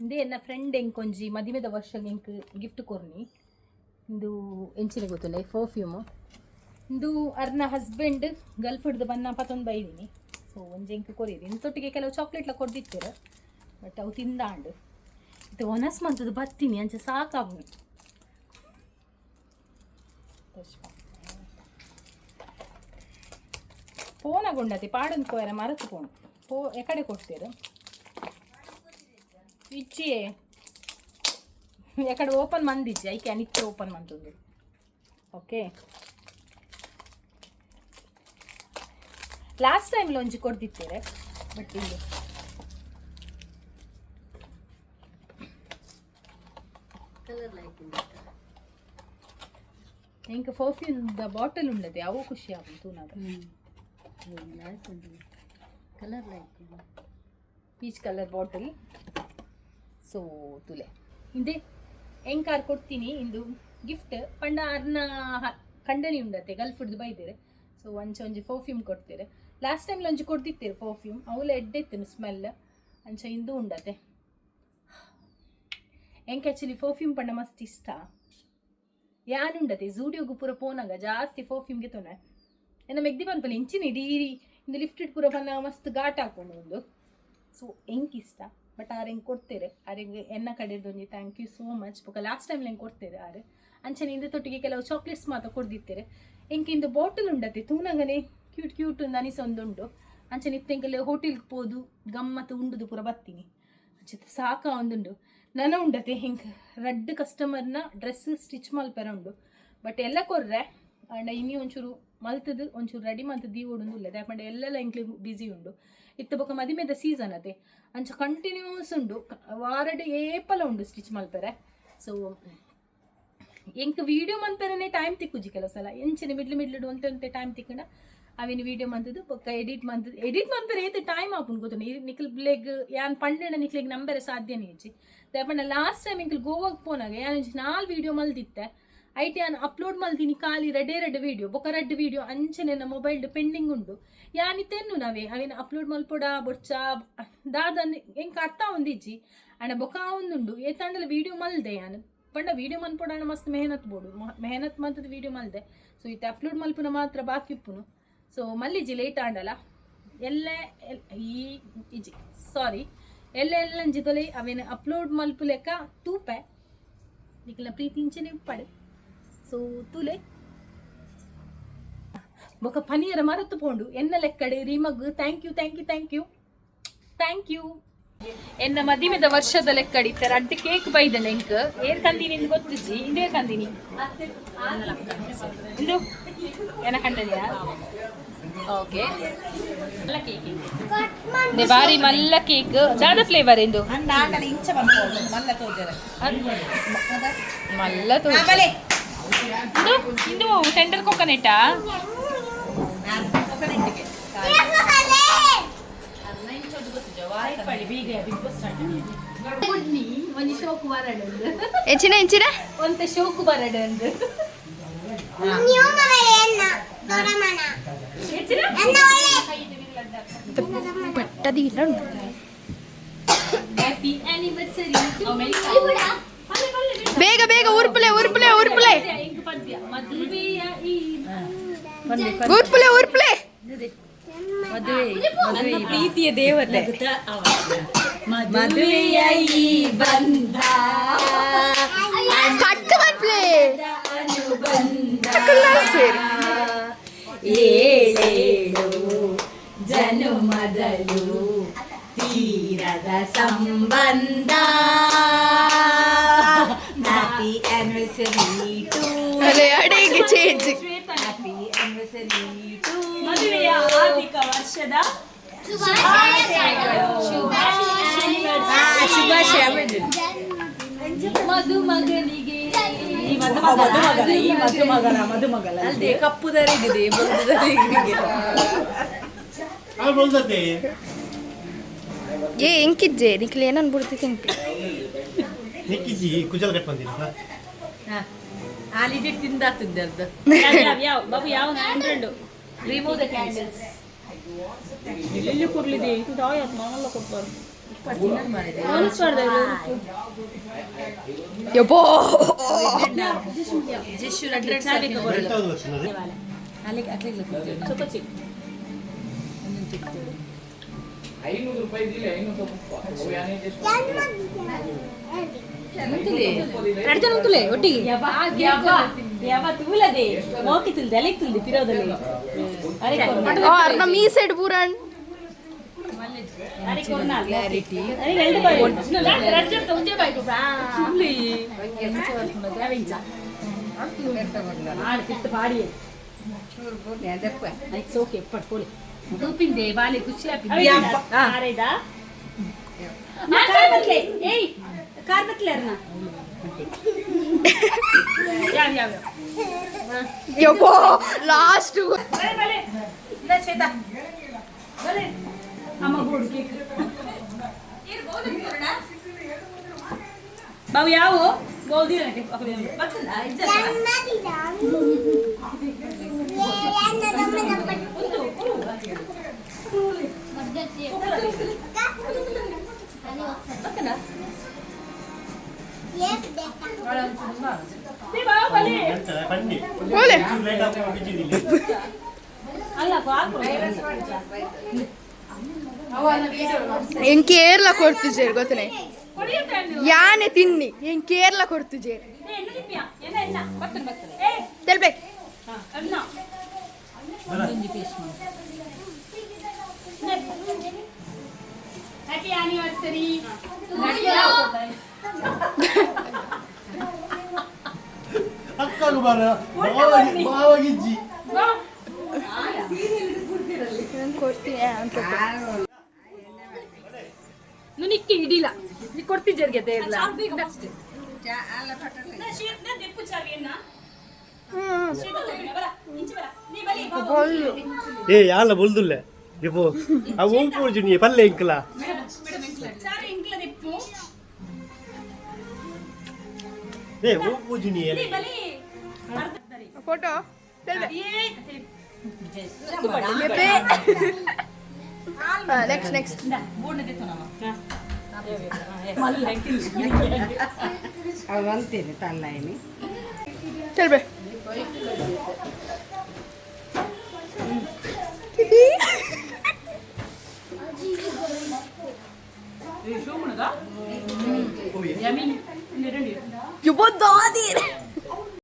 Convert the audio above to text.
ಇಂದೇ ಎನ್ನ ಫ್ರೆಂಡ್ ಎಂಕೊಂಜಿ, ಮದಿಮೆದ ವರ್ಷ ಎಂಕ್ ಗಿಫ್ಟ್ ಕೊರ್ನಿ ಇಂದು ಎಂಚಿನ ಗೊತ್ತುಂಡೆ ಪರ್ಫ್ಯೂಮ್ ಇಂದು ಅರ್ನ ಹಸ್ಬೆಂಡ್ ಗಲ್ಫ್ ಹಿಡ್ದು ಬನ್ನ ಪತ್ತೊಂದು ಬೈದಿನಿ ಸೊ ಒಂಜಿ ಎಂಕ್ ಕೊರಿಯಿರಿ ಇಂತೊಟ್ಟಿಗೆ ಕೆಲವು ಚಾಕ್ಲೇಟ್ಲ ಕೊಡ್ದಿತ್ತೀರ ಬಟ್ ಅವು ತಿಂದಾಂಡು. ಇದು ಒನಸ್ ಮಂತದ್ದು ಬತ್ತೀನಿ ಅಂಚೆ ಸಾಕಾವು ಫೋನಾಗೊಂಡತಿ ಪಾಡನ್ ಕೋಯರ ಮರೆತು ಫೋನ್ ಪೋ, ಎಕಡೆ ಕೊಡ್ತೀರ? ఇచ్చి ఎక్కడ ఓపెన్ మంది ఇచ్చి ఐ క్యాన్ ఇచ్చి ఓపెన్ మంత్ ఉంది ఓకే ಲಾಸ್ಟ್ ಟೈಮ್ ಲೊಂಜಿ ಕೊಡ್ದಿತ್ತೀರೆ ಬಟ್ ಇಲ್ಲಿ ಇಂಕ ಪರ್ಫ್ಯೂಮ್ದ ಬಾಟಲ್ ಉಂಡದೆ ಅವು ಖುಷಿ ಆಗುಂತು ನಾಗ colour like peach colour bottle so ತುಲೆ ಇಂದೆ ಎಂಕಾರ್ ಕೊಡ್ತೀನಿ? ಇಂದು ಗಿಫ್ಟ್ ಪಂಡ ಅರ್ನ ಕಂಡನಿ ಉಂಡತ್ತೆ ಗಲ್ಫ್ ಹಿಡ್ದು ಬೈದೇರೆ ಸೊ ಒಂಚ ಒಂಜಿ ಪರ್ಫ್ಯೂಮ್ ಕೊಡ್ತೀರಿ ಲಾಸ್ಟ್ ಟೈಮ್ ಒಂಜಿ ಕೊಡ್ತಿತ್ತೀರಿ ಪರ್ಫ್ಯೂಮ್ ಅವಲ ಎಡ್ಡೆತ್ತಿನ ಸ್ಮೆಲ್ ಅಂಚ ಇಂದು ಉಂಡತೆ ಎಂಕ್ ಆ್ಯಕ್ಚುಲಿ ಪರ್ಫ್ಯೂಮ್ ಪಂಡ ಮಸ್ತ್ ಇಷ್ಟ? ಯಾನುಂಡತೆ ಝೂಡಿಯೋಗು ಪೂರ ಪೋನಾಗ, ಜಾಸ್ತಿ ಪರ್ಫ್ಯೂಮ್ಗೆ ತೊನೆ ಎನ್ನ ಮೆಗ್ದಿ ಪನ್ಪಲ್ಲಿ ಇಂಚಿನ ಇಡೀ, ಇಂದು ಲಿಫ್ಟೆಡ್ ಪೂರ ಪನ್ನ ಮಸ್ತ್ ಘಾಟ್ ಹಾಕೊಂಡು ಒಂದು ಸೊ ಎಂಕ್ ಇಷ್ಟ? ಬಟ್ ಆರು ಕೊಡ್ತೀರಿ? ಕೊಡ್ತೇರೆ ಆರಿಗೆ ಎನ್ನ ಕಡೆದು ಒಂಜಿ ಥ್ಯಾಂಕ್ ಯು ಸೋ ಮಚ್ ಬೊಕ ಲಾಸ್ಟ್ ಟೈಮ್ ಹಿಂಗೆ ಕೊಡ್ತೇರೆ ಆರು? ಅಂಚನೆ ಇಂದ ತೊಟ್ಟಿಗೆ ಕೆಲವು ಚಾಕ್ಲೇಟ್ಸ್ ಮಾತ್ರ ಕೊಡ್ದಿತ್ತೇರೆ. ಎಂಕ್ ಇಂದು ಬಾಟಲ್ ಉಂಡತೆ? ತೂನಂಗನೆ ಕ್ಯೂಟ್ ಕ್ಯೂಟ್ ಅನಿಸೊಂದುಂಡು ಅಂಚನೆ ಇತ್ತೆಂಕಲೆ ಹೋಟೆಲ್ಗೆ ಪೋದು ಗಮ್ಮತ್ತು ಉಂಡುದು ಪೂರ ಬತ್ತೀನಿ. ಅಂಚಿತ್ ಸಾಕ ಒಂದುಂಡು. ನನ ಉಂಡತೆ ಹಿಂಗೆ ರಡ್ ಕಸ್ಟಮರ್ನ ಡ್ರೆಸ್ ಸ್ಟಿಚ್ ಮಲ್ಪೆರ ಉಂಡು. ಬಟ್ ಎಲ್ಲ ಕೊರ್ರೆ, ಅಂಡ ಇನ್ನೂ ಒಂಚೂರು ಮಲ್ತದು ಒಂಚೂರು ರೆಡಿ ಮಂತ್ ದೀ ಓಡುಂದು ಇಲ್ಲ. ಯಾಕಂದ್ರೆ ಎಲ್ಲೆಲ್ಲ ಇಂಕ್ಲಿ ಬ್ಯುಸಿ ಉಂಡು ಇತ್ತ ಬೊಕ ಮದಿಮೆದ ಸೀಸನ್ ಅದೇ. ಅಂಚ ಕಂಟಿನ್ಯೂಸ್ ಉಂಡು ವಾರಡ್ ಏಪಲ ಉಂಡು ಸ್ಟಿಚ್ ಮಲ್ಪರೆ. ಸೊ ಎಂಕ್ ವಿಡಿಯೋ ಮಂತರನೇ ಟೈಮ್ ತಿಕ್ಕುಜಿ ಕೆಲವು ಸಲ. ಎಂಚಿನ ಮಿಡ್ಲ್ ಮಿಡ್ಲ್ ಒಂತೆ ಒಂತೆ ಟೈಮ್ ತಿಕ್ಕಂಡ ಅವಿನ ವಿಡಿಯೋ ಮಂತದ್ದು ಬೊಕ್ಕ ಎಡಿಟ್ ಮಂತ್ ಎಡಿಟ್ ಮಂತರ ಏತ ಟೈಮ್ ಆಪುನ್ ಗೊತ್ತು ನಿಖಲ್ ಬ್ಲೆಗ್ ಯಾನ್ ಪಂಡೆನ ನಿಖಿಲಿಗೆ ನಂಬರೆ ಸಾಧ್ಯನೇ ಇಜ್ಜಿ ದೇಪಂಡ ಲಾಸ್ಟ್ ಟೈಮ್ ಇಂಕಲ್ ಗೋವಾಗ್ ಪೋನಾಗ, ಯಾನ್ ನಾಲ್ ವಿಡಿಯೋ ಮಲ್ದಿತ್ತೆ. ಐಟಿ ಯಾನ್ ಅಪ್ಲೋಡ್ ಮಲ್ತೀನಿ ಖಾಲಿ ರೆಡೆ ರೆಡ್ ವೀಡಿಯೋ ಬೊಕ ರೆಡ್ ವೀಡಿಯೋ ಅಂಚನೆ ನಮ್ಮ ಮೊಬೈಲ್ ಪೆಂಡಿಂಗ್ ಉಂಡು. ಯಾನಿತ್ತೆನ್ನು ನಾವೇ, ಅವೇನು ಅಪ್ಲೋಡ್ ಮಲ್ಪೊಡ, ಬೊಚ್ಚ ದಾದ ಹೆಂಗೆ ಅರ್ಥ ಒಂದಿಜ್ಜಿ ಅಣ್ಣ ಬೊಕ ಒಂದುಂಡು ಏತಾಂಡಲ ವೀಡಿಯೋ ಮಲ್ದೆ ಯಾನ್. ಪಂಡ ವಿಡಿಯೋ ಮಲ್ಪುಡ ಮಸ್ತ್ ಮೆಹನತ್ ಬೋಡು ಮೆಹನತ್ ಮಂತದ ವೀಡಿಯೋ ಮಲ್ದೆ. ಸೊ ಇತ್ತೆ ಅಪ್ಲೋಡ್ ಮಲ್ಪುನ ಮಾತ್ರ ಬಾಕಿ ಇಪ್ಪುನು ಸೊ ಮಲ್ಲಿಜಿ ಲೇಟ್ ಆಂಡಲ. ಎಲ್ಲ ಈ ಸಾರಿ ಎಲ್ಲ ಎಲ್ಲ ತೊಲೆ ಅವೇನು ಅಪ್ಲೋಡ್ ಮಲ್ಪು ಲೆಕ್ಕ ತೂಪೆ. ನಿಕ್ಲ ಪ್ರೀತಿ ಇಂಚನೆ ಪಡೆ ಸೊ ತುಲೆ ಬೊಕ ಪನಿಯರ ಮರತು ಪೋಂಡು. ಎನ್ನ ಲೆಕ್ಕಡೆ ರೀಮಗ್ thank you thank you thank you thank you ಎನ್ನ ಮದಿಮೆದ ವರ್ಷದ ಲೆಕ್ಕಡಿತ್ತಾರೆ ಅಡ್ಡ ಕೇಕ್ ಬೈದ ನೆಂಕ್ ಏರ್ ಕಂದಿನಿ ಎಂದು ಗೊತ್ತಿಜ್ಜಿ? ಇದೇ ಕಂದಿನಿ ಇದು? ಏನ ಕಂಡನಿಯಾ ಓಕೆ ಮಲ್ಲ ಕೇಕ್ ಇದೆ ಬಾರಿ ಮಲ್ಲ ಕೇಕ್ ದಾದ ಫ್ಲೇವರ್ ಎಂದು ಮಲ್ಲ ತೋಜರ ಮಲ್ಲ ತೋ ಇದು ಇದು ಟೆಂಡರ್ ಕೊಕೊನೆಟಾ ಕೊಕೊನೆಟ್ಟಿಗೆ ಒಂದು ಶೋಕು ಬರಡು ಹೆಚ್ಚಿನ ಹೆಚ್ಚಿನ? ಒಂತ ಶೋಕು ಬರಡು ಹೆಚ್ಚಿನ ಪಟ್ಟದಿ ಇಲ್ಲ ಹ್ಯಾಪಿ ಆನಿವರ್ಸರಿ ಬೇಗ ಬೇಗ ಉರ್ಪುಲೆ ಉರ್ಪುಲೆ ಉರ್ಪುಲೆ ಪದ್ಯ ಮದುವೆಯ ಈ ಉರ್ಪುಲೆ ಉರ್ಪುಲೆ ನನ್ನ ಪ್ರೀತಿಯ ದೇವತೆ ಮದುವೆಯ ಈ ಬಂಧ ಕಟ್ಟು ಬರ್ಪ್ಲೆ ಏಳೇಳು ಜನುಮದಲು ತೀರದ ಸಂಬಂಧ ಹ್ಯಾಪಿ ಆನಿವರ್ಸರಿ ಟು ಅಲೆ ಅಡಿಗೆ ಚೇಂಜ್ ಹ್ಯಾಪಿ ಆನಿವರ್ಸರಿ ಟು ಮದುವೆಯ ಆರ್ಥಿಕ ವರ್ಷದ ಶುಭಾಶಯ. ಮಧುಮಗನಿಗೆ ಈ ಅಲ್ದೆ ಕಪ್ಪು ದರಿಗಿದೆ ಬುರುದು ದರಿಗಿದೆ ಏ ಎಂಕಿಜ್ಜೆ ನಿಕ್ಲೆ ಏನನ್ ಬಿಡ್ತಿ ತಿಂಪಿ ನಿಕ್ಕಿಜಿ ಕುಜಲ್ ಕಟ್ ಬಂದಿಲ್ಲ ಹಾಲಿಗೆ ತಿಂದಾತದ್ದು ಯಾವ ಯಾವ ಬಾಬು ಯಾವ ಹಂಡ್ರೆಡ್ ರಿಮೂವ್ ದ ಕ್ಯಾಂಡಲ್ಸ್ ಎಲ್ಲಿ ಕೊಡ್ಲಿದೆ? ಇದು ದಾಯತ್ ಮಾಮಲ್ಲ ಕೊಡ್ಬಾರ್ದು. ಐನೂರು ರೂಪಾಯಿ ಇದಿಲ್ಲ ಐನೂರು ಎರಡು ಉಂಟುಲೆ ಒಟ್ಟಿಗೆ ಯವ ಯವ ಯವ ತೂಲದೆ ಮೋಕಿ ತುಲ್ದೆ ಅಲ್ಲಿಗೆ ತುಲ್ದೆ ಪಿರೋದಲ್ಲಿ ಓ ಅರ್ನ ಮೀ ಸೈಡ್ ಪೂರನ್ ಕ್ಲಾರಿಟಿ ಪಾಡಿ ಸೋಕೆ ಪಟ್ಕೊಳ್ಳಿ ತೂಪಿಂದೆ ಬಾಲೆ ಖುಷಿ ಆರೇದಾ ಕಾರ್ ಬತ್ಲೆ ಏಯ್ ಕಾರ್ ಬತ್ಲೆ ಅರ್ನ ಯಾವ ಯಾವ ಯಪ್ಪೋ ಲಾಸ್ಟ್ ಅಮ್ಮ ಗೋಡು ಕೇಕ್ ಬಾವು ಯಾವ ಗೋಲ್ದಿ ಎಂತ ಕೇರ್ಲ ಕೊಡ್ತು ಜೇರ್ ಗೊತ್ತನೆ? ಯಾನೆ ತಿನ್ನಿ ಹೆಂಗ್ ಕೇರ್ಲ ಕೊಡ್ತು ಜೇರ್? ಬರ ಮಾವಾಗಿ ಮಾವಾಗಿಜ್ಜಿ ಕೊಡ್ತೀನಿ ಅಂತ ನಿಕ್ಕಿ ಹಿಡಿಲ್ಲ. ನೀ ಕೊಡ್ತಿದ್ದರ್ಗೆ ಜರ್ಗೆ ಬೊಲ್ಲು. ಏ ಯಾಲ ಬುಲ್ದುಲ್ಲ? ಇಪ್ಪು ಆ ಓಂಪು ಜುನಿ ಪಲ್ಲೆ ಇಂಕಲ. ಸಾರಿ ಇಂಕ್ಲ. ದಿಪ್ಪು ಏ ಓಂಪು ಜುನಿ ಬಲಿ ಫೋಟೋ ನೆಕ್ಸ್ಟ್ ನೆಕ್ಸ್ಟ್ ಅಂತೀನಿ ತಲ್ಲಾಯಿನಿ ಹೇಳ್ಬೇ You both done?